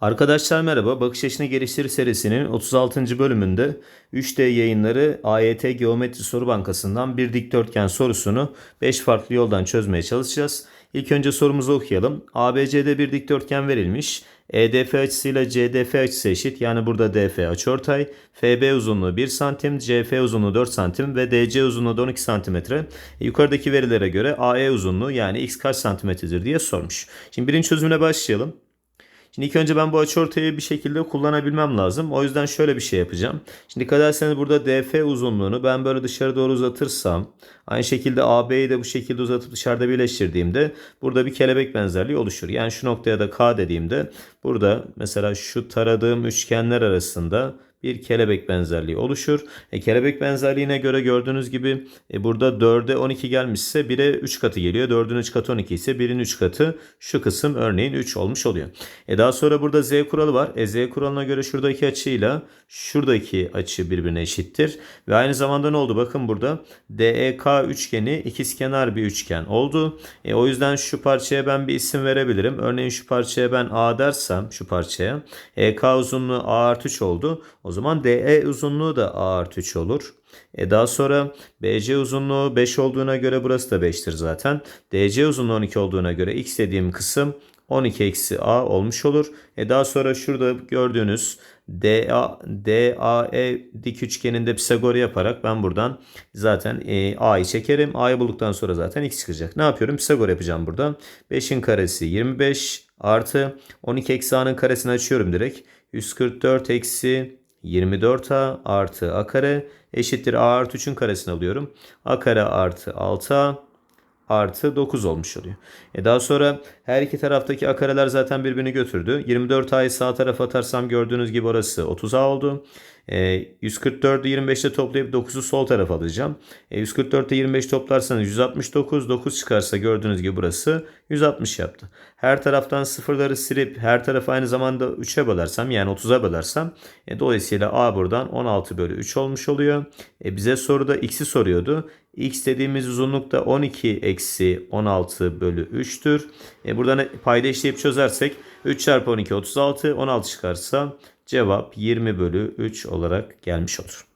Arkadaşlar merhaba. Bakış Açını Geliştir serisinin 36. bölümünde 3D yayınları AYT Geometri Soru Bankası'ndan bir dikdörtgen sorusunu 5 farklı yoldan çözmeye çalışacağız. İlk önce sorumuzu okuyalım. ABC'de bir dikdörtgen verilmiş. EDF açısıyla CDF açısı eşit. Yani burada DF açıortay. FB uzunluğu 1 cm, CF uzunluğu 4 cm ve DC uzunluğu da 12 cm. Yukarıdaki verilere göre AE uzunluğu yani x kaç santimetredir diye sormuş. Şimdi birinci çözümüne başlayalım. Şimdi ilk önce ben bu açıortayı bir şekilde kullanabilmem lazım. O yüzden şöyle bir şey yapacağım. Şimdi dikkat ederseniz burada DF uzunluğunu ben böyle dışarı doğru uzatırsam aynı şekilde AB'yi de bu şekilde uzatıp dışarıda birleştirdiğimde burada bir kelebek benzerliği oluşur. Yani şu noktaya da K dediğimde burada mesela şu taradığım üçgenler arasında bir kelebek benzerliği oluşur. E, kelebek benzerliğine göre gördüğünüz gibi e, burada 4'e 12 gelmişse 1'e 3 katı geliyor. 4'ün 3 katı 12 ise 1'in 3 katı şu kısım örneğin 3 olmuş oluyor. E, daha sonra burada Z kuralı var. E, Z kuralına göre şuradaki açıyla şuradaki açı birbirine eşittir. Ve aynı zamanda ne oldu? Bakın burada DEK üçgeni ikizkenar bir üçgen oldu. E, o yüzden şu parçaya ben bir isim verebilirim. Örneğin şu parçaya ben A dersem şu parçaya EK uzunluğu A artı 3 oldu. O zaman DE uzunluğu da A artı 3 olur. E daha sonra BC uzunluğu 5 olduğuna göre burası da 5'tir zaten. DC uzunluğu 12 olduğuna göre x dediğim kısım 12 eksi A olmuş olur. E daha sonra şurada gördüğünüz DA, DAE dik üçgeninde Pisagor yaparak ben buradan zaten e, A'yı çekerim. A'yı bulduktan sonra zaten X çıkacak. Ne yapıyorum? Pisagor yapacağım burada. 5'in karesi 25 artı 12 eksi A'nın karesini açıyorum direkt. 144 eksi 24A artı A kare eşittir A artı 3'ün karesini alıyorum. A kare artı 6A artı 9 olmuş oluyor. E daha sonra her iki taraftaki a kareler zaten birbirini götürdü. 24a'yı sağ tarafa atarsam gördüğünüz gibi orası 30a oldu. E, 144'ü 25'te toplayıp 9'u sol tarafa alacağım. E, 144'te 25 toplarsanız 169, 9 çıkarsa gördüğünüz gibi burası 160 yaptı. Her taraftan sıfırları silip her tarafı aynı zamanda 3'e bölersem yani 30'a bölersem e, dolayısıyla a buradan 16 bölü 3 olmuş oluyor. E, bize soruda x'i soruyordu. x dediğimiz uzunluk da 12 eksi 16 bölü 3'tür. E, buradan payda işleyip çözersek 3 çarpı 12 36 16 çıkarsa cevap 20 bölü 3 olarak gelmiş olur.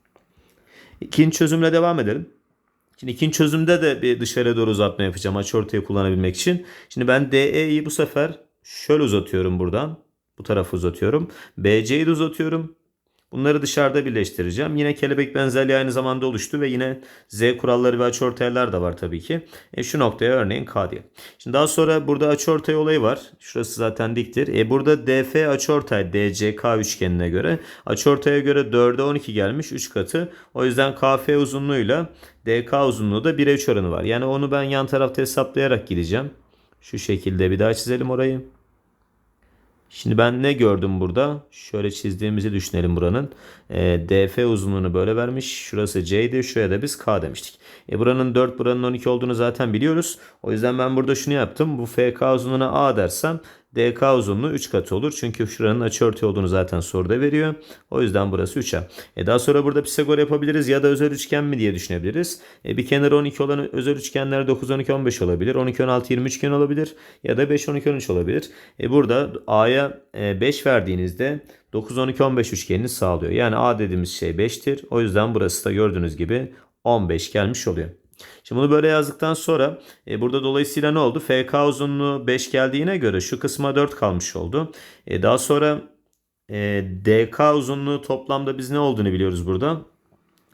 İkinci çözümle devam edelim. Şimdi ikinci çözümde de bir dışarıya doğru uzatma yapacağım açıortayı kullanabilmek için. Şimdi ben DE'yi bu sefer şöyle uzatıyorum buradan. Bu tarafı uzatıyorum. BC'yi de uzatıyorum. Bunları dışarıda birleştireceğim. Yine kelebek benzerliği aynı zamanda oluştu ve yine Z kuralları ve açıortaylar da var tabii ki. E şu noktaya örneğin K diye. Şimdi daha sonra burada açıortay olayı var. Şurası zaten diktir. E burada DF açıortay DCK üçgenine göre açıortaya göre 4'e 12 gelmiş 3 katı. O yüzden KF uzunluğuyla DK uzunluğu da 1'e 3 oranı var. Yani onu ben yan tarafta hesaplayarak gideceğim. Şu şekilde bir daha çizelim orayı. Şimdi ben ne gördüm burada? Şöyle çizdiğimizi düşünelim buranın. E, DF uzunluğunu böyle vermiş. Şurası C'ydi. Şuraya da biz K demiştik. E, buranın 4 buranın 12 olduğunu zaten biliyoruz. O yüzden ben burada şunu yaptım. Bu FK uzunluğuna A dersem DK uzunluğu 3 katı olur. Çünkü şuranın açıortay olduğunu zaten soruda veriyor. O yüzden burası 3'e. E daha sonra burada Pisagor yapabiliriz ya da özel üçgen mi diye düşünebiliriz. E bir kenarı 12 olan özel üçgenler 9, 12, 15 olabilir. 12, 16, 20 üçgen olabilir. Ya da 5, 12, 13 olabilir. E burada A'ya 5 verdiğinizde 9, 12, 15 üçgenini sağlıyor. Yani A dediğimiz şey 5'tir. O yüzden burası da gördüğünüz gibi 15 gelmiş oluyor. Şimdi bunu böyle yazdıktan sonra e, burada dolayısıyla ne oldu? FK uzunluğu 5 geldiğine göre şu kısma 4 kalmış oldu. E, daha sonra e, DK uzunluğu toplamda biz ne olduğunu biliyoruz burada.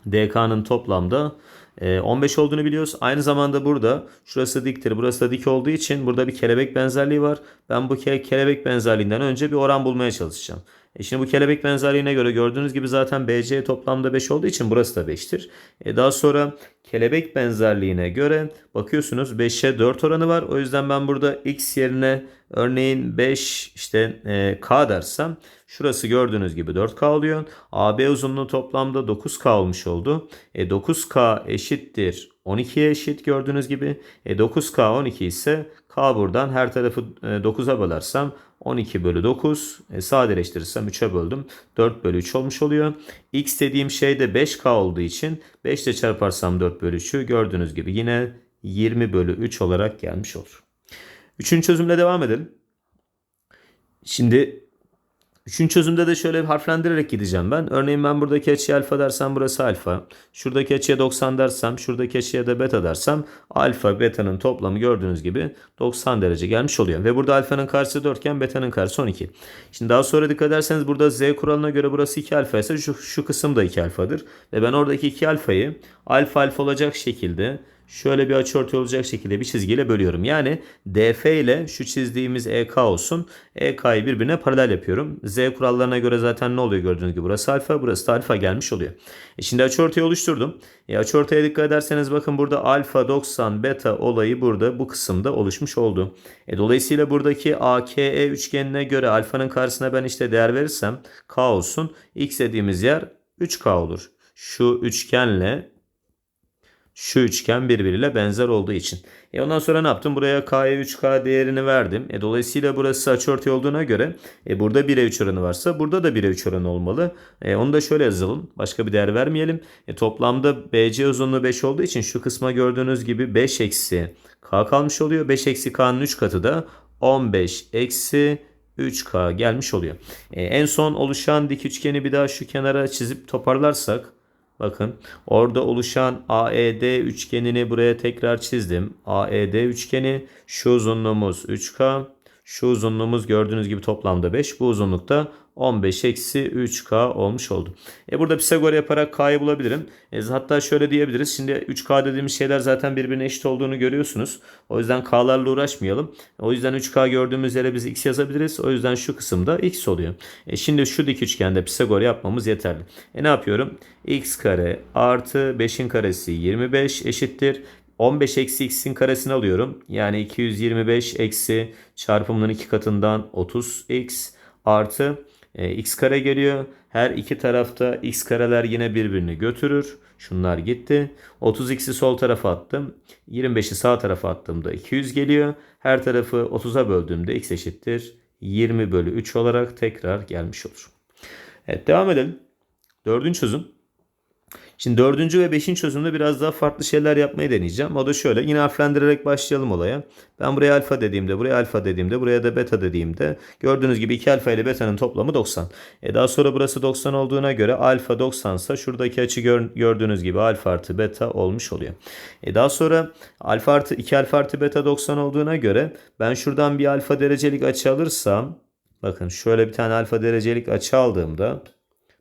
DK'nın toplamda 15 olduğunu biliyoruz. Aynı zamanda burada şurası diktir, burası da dik olduğu için burada bir kelebek benzerliği var. Ben bu ke kelebek benzerliğinden önce bir oran bulmaya çalışacağım. E şimdi bu kelebek benzerliğine göre gördüğünüz gibi zaten BC toplamda 5 olduğu için burası da 5'tir. E daha sonra kelebek benzerliğine göre bakıyorsunuz 5'e 4 oranı var. O yüzden ben burada x yerine örneğin 5 işte e, k dersem şurası gördüğünüz gibi 4k oluyor. AB uzunluğu toplamda 9k olmuş oldu. E 9k eşittir 12'ye eşit gördüğünüz gibi. E 9k 12 ise k buradan her tarafı 9'a bölersem 12 bölü 9 e, sadeleştirirsem 3'e böldüm. 4 bölü 3 olmuş oluyor. X dediğim şey de 5K olduğu için 5 ile çarparsam 4 bölü 3'ü gördüğünüz gibi yine 20 bölü 3 olarak gelmiş olur. Üçüncü çözümle devam edelim. Şimdi Üçüncü çözümde de şöyle harflendirerek gideceğim ben. Örneğin ben buradaki açıya alfa dersem burası alfa. Şuradaki açıya 90 dersem, şuradaki açıya da beta dersem alfa beta'nın toplamı gördüğünüz gibi 90 derece gelmiş oluyor. Ve burada alfanın karşısı 4 iken beta'nın karşısı 12. Şimdi daha sonra dikkat ederseniz burada z kuralına göre burası 2 alfa ise şu, şu kısım da 2 alfadır. Ve ben oradaki 2 alfayı alfa alfa olacak şekilde şöyle bir açıortay olacak şekilde bir çizgiyle bölüyorum. Yani DF ile şu çizdiğimiz EK olsun. EK'yı birbirine paralel yapıyorum. Z kurallarına göre zaten ne oluyor gördüğünüz gibi burası alfa burası da alfa gelmiş oluyor. E şimdi açıortayı oluşturdum. E açıortaya dikkat ederseniz bakın burada alfa 90 beta olayı burada bu kısımda oluşmuş oldu. E dolayısıyla buradaki AKE üçgenine göre alfanın karşısına ben işte değer verirsem K olsun. X dediğimiz yer 3K olur. Şu üçgenle şu üçgen birbiriyle benzer olduğu için. E ondan sonra ne yaptım? Buraya K'ya 3K değerini verdim. E dolayısıyla burası açıortay olduğuna göre e burada 1'e 3 oranı varsa burada da 1'e 3 oranı olmalı. E onu da şöyle yazalım. Başka bir değer vermeyelim. E toplamda BC uzunluğu 5 olduğu için şu kısma gördüğünüz gibi 5 eksi K kalmış oluyor. 5 eksi K'nın 3 katı da 15 eksi 3K gelmiş oluyor. E, en son oluşan dik üçgeni bir daha şu kenara çizip toparlarsak Bakın orada oluşan AED üçgenini buraya tekrar çizdim. AED üçgeni şu uzunluğumuz 3K. Şu uzunluğumuz gördüğünüz gibi toplamda 5. Bu uzunlukta 15 eksi 3K olmuş oldu. E burada Pisagor yaparak K'yı bulabilirim. E hatta şöyle diyebiliriz. Şimdi 3K dediğimiz şeyler zaten birbirine eşit olduğunu görüyorsunuz. O yüzden K'larla uğraşmayalım. O yüzden 3K gördüğümüz yere biz X yazabiliriz. O yüzden şu kısımda X oluyor. E şimdi şu dik üçgende Pisagor yapmamız yeterli. E ne yapıyorum? X kare artı 5'in karesi 25 eşittir. 15 eksi x'in karesini alıyorum. Yani 225 eksi çarpımının iki katından 30x artı e, x kare geliyor. Her iki tarafta x kareler yine birbirini götürür. Şunlar gitti. 30x'i sol tarafa attım. 25'i sağ tarafa attığımda 200 geliyor. Her tarafı 30'a böldüğümde x eşittir 20 bölü 3 olarak tekrar gelmiş olur. Evet devam edelim. Dördüncü çözüm. Şimdi dördüncü ve beşinci çözümde biraz daha farklı şeyler yapmayı deneyeceğim. O da şöyle yine harflendirerek başlayalım olaya. Ben buraya alfa dediğimde, buraya alfa dediğimde, buraya da beta dediğimde gördüğünüz gibi 2 alfa ile beta'nın toplamı 90. E daha sonra burası 90 olduğuna göre alfa 90 ise şuradaki açı gör, gördüğünüz gibi alfa artı beta olmuş oluyor. E daha sonra alfa artı 2 alfa artı beta 90 olduğuna göre ben şuradan bir alfa derecelik açı alırsam bakın şöyle bir tane alfa derecelik açı aldığımda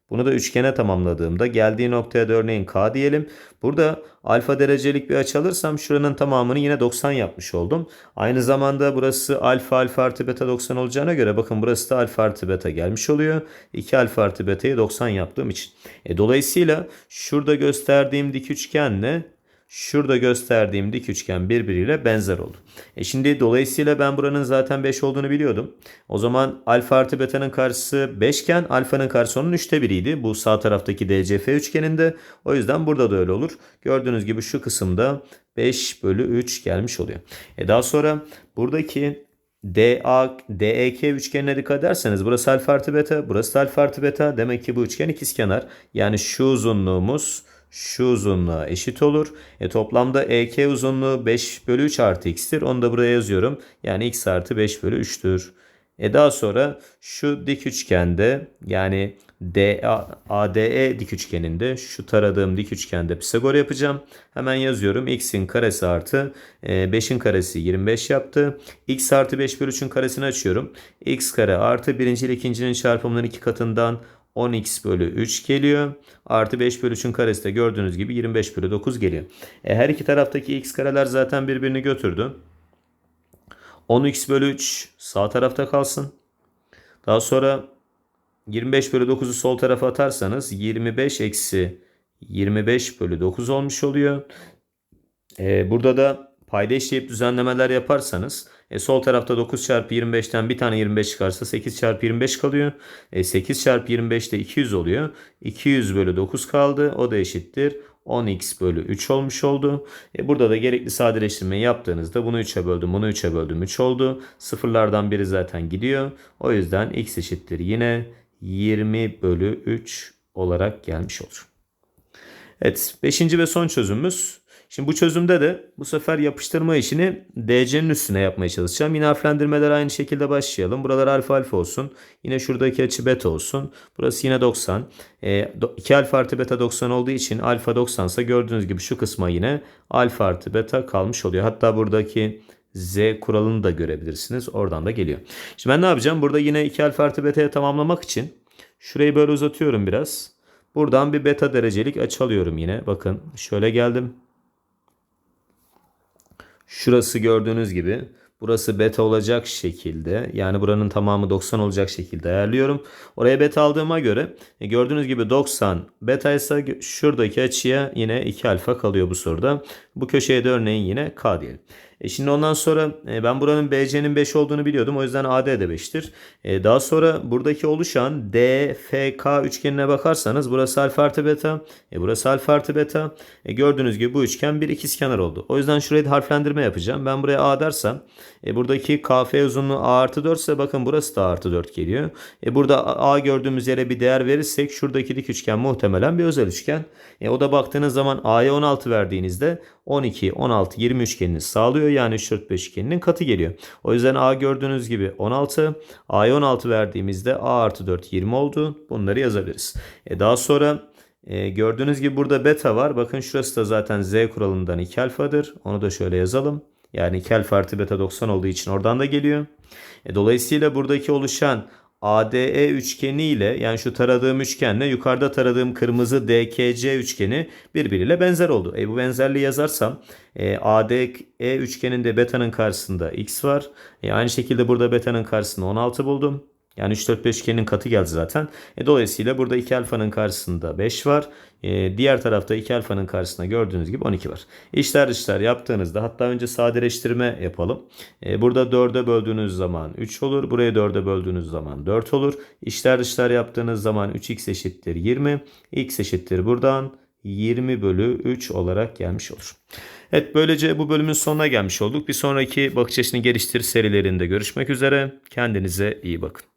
bunu da üçgene tamamladığımda geldiği noktaya da örneğin K diyelim. Burada alfa derecelik bir açı alırsam şuranın tamamını yine 90 yapmış oldum. Aynı zamanda burası alfa alfa artı beta 90 olacağına göre bakın burası da alfa artı beta gelmiş oluyor. 2 alfa artı beta'yı 90 yaptığım için. E, dolayısıyla şurada gösterdiğim dik üçgenle şurada gösterdiğim dik üçgen birbiriyle benzer oldu. E şimdi dolayısıyla ben buranın zaten 5 olduğunu biliyordum. O zaman alfa artı beta'nın karşısı 5 iken alfanın karşısı onun 3'te 1'iydi. Bu sağ taraftaki DCF üçgeninde. O yüzden burada da öyle olur. Gördüğünüz gibi şu kısımda 5 bölü 3 gelmiş oluyor. E daha sonra buradaki DA, DEK üçgenine dikkat ederseniz burası alfa artı beta, burası alfa artı beta. Demek ki bu üçgen ikizkenar. Yani şu uzunluğumuz şu uzunluğa eşit olur. E, toplamda EK uzunluğu 5 bölü 3 artı x'tir. Onu da buraya yazıyorum. Yani x artı 5 bölü 3'tür. E daha sonra şu dik üçgende yani ADE dik üçgeninde şu taradığım dik üçgende Pisagor yapacağım. Hemen yazıyorum. X'in karesi artı 5'in e, karesi 25 yaptı. X artı 5 bölü 3'ün karesini açıyorum. X kare artı birinci ile ikincinin çarpımının iki katından 10x bölü 3 geliyor. Artı 5 bölü 3'ün karesi de gördüğünüz gibi 25 bölü 9 geliyor. E, her iki taraftaki x kareler zaten birbirini götürdü. 10x bölü 3 sağ tarafta kalsın. Daha sonra 25 bölü 9'u sol tarafa atarsanız 25 eksi 25 bölü 9 olmuş oluyor. Ee, burada da payda işleyip düzenlemeler yaparsanız e, sol tarafta 9 çarpı 25'ten bir tane 25 çıkarsa 8 çarpı 25 kalıyor. E, 8 çarpı 25 de 200 oluyor. 200 bölü 9 kaldı. O da eşittir. 10x bölü 3 olmuş oldu. E burada da gerekli sadeleştirmeyi yaptığınızda bunu 3'e böldüm, bunu 3'e böldüm 3 oldu. Sıfırlardan biri zaten gidiyor. O yüzden x eşittir yine 20 bölü 3 olarak gelmiş olur. Evet 5. ve son çözümümüz Şimdi bu çözümde de bu sefer yapıştırma işini DC'nin üstüne yapmaya çalışacağım. Yine harflendirmeler aynı şekilde başlayalım. Buralar alfa alfa olsun. Yine şuradaki açı beta olsun. Burası yine 90. E, 2 alfa artı beta 90 olduğu için alfa 90 ise gördüğünüz gibi şu kısma yine alfa artı beta kalmış oluyor. Hatta buradaki Z kuralını da görebilirsiniz. Oradan da geliyor. Şimdi ben ne yapacağım? Burada yine 2 alfa artı beta'ya tamamlamak için şurayı böyle uzatıyorum biraz. Buradan bir beta derecelik açı alıyorum yine. Bakın şöyle geldim. Şurası gördüğünüz gibi burası beta olacak şekilde yani buranın tamamı 90 olacak şekilde ayarlıyorum. Oraya beta aldığıma göre e, gördüğünüz gibi 90 beta ise şuradaki açıya yine 2 alfa kalıyor bu soruda. Bu köşeye de örneğin yine K diyelim. E şimdi ondan sonra e, ben buranın BC'nin 5 olduğunu biliyordum. O yüzden AD de 5'tir. E, daha sonra buradaki oluşan DFK üçgenine bakarsanız burası alfa artı beta. E, burası alfa artı beta. E, gördüğünüz gibi bu üçgen bir ikizkenar oldu. O yüzden şurayı harflendirme yapacağım. Ben buraya A dersem e, buradaki KF uzunluğu A artı 4 ise bakın burası da A artı 4 geliyor. E, burada A gördüğümüz yere bir değer verirsek şuradaki dik üçgen muhtemelen bir özel üçgen. E, o da baktığınız zaman A'ya 16 verdiğinizde 12, 16, 20 üçgenini sağlıyor. Yani 3, 4, 5 üçgeninin katı geliyor. O yüzden A gördüğünüz gibi 16. A'ya 16 verdiğimizde A artı 4 20 oldu. Bunları yazabiliriz. E daha sonra e, gördüğünüz gibi burada beta var. Bakın şurası da zaten Z kuralından 2 alfadır. Onu da şöyle yazalım. Yani 2 alfa artı beta 90 olduğu için oradan da geliyor. E, dolayısıyla buradaki oluşan ADE üçgeni ile yani şu taradığım üçgenle yukarıda taradığım kırmızı DKC üçgeni birbiriyle benzer oldu. E bu benzerliği yazarsam e, ADE üçgeninde beta'nın karşısında x var. E, aynı şekilde burada beta'nın karşısında 16 buldum. Yani 3, 4, 5 üçgenin katı geldi zaten. E, dolayısıyla burada 2 alfanın karşısında 5 var. E, diğer tarafta 2 alfanın karşısında gördüğünüz gibi 12 var. İşler dışlar yaptığınızda hatta önce sadeleştirme yapalım. E, burada 4'e böldüğünüz zaman 3 olur. Buraya 4'e böldüğünüz zaman 4 olur. İşler dışlar yaptığınız zaman 3x eşittir 20. x eşittir buradan 20 bölü 3 olarak gelmiş olur. Evet böylece bu bölümün sonuna gelmiş olduk. Bir sonraki bakış açısını geliştir serilerinde görüşmek üzere. Kendinize iyi bakın.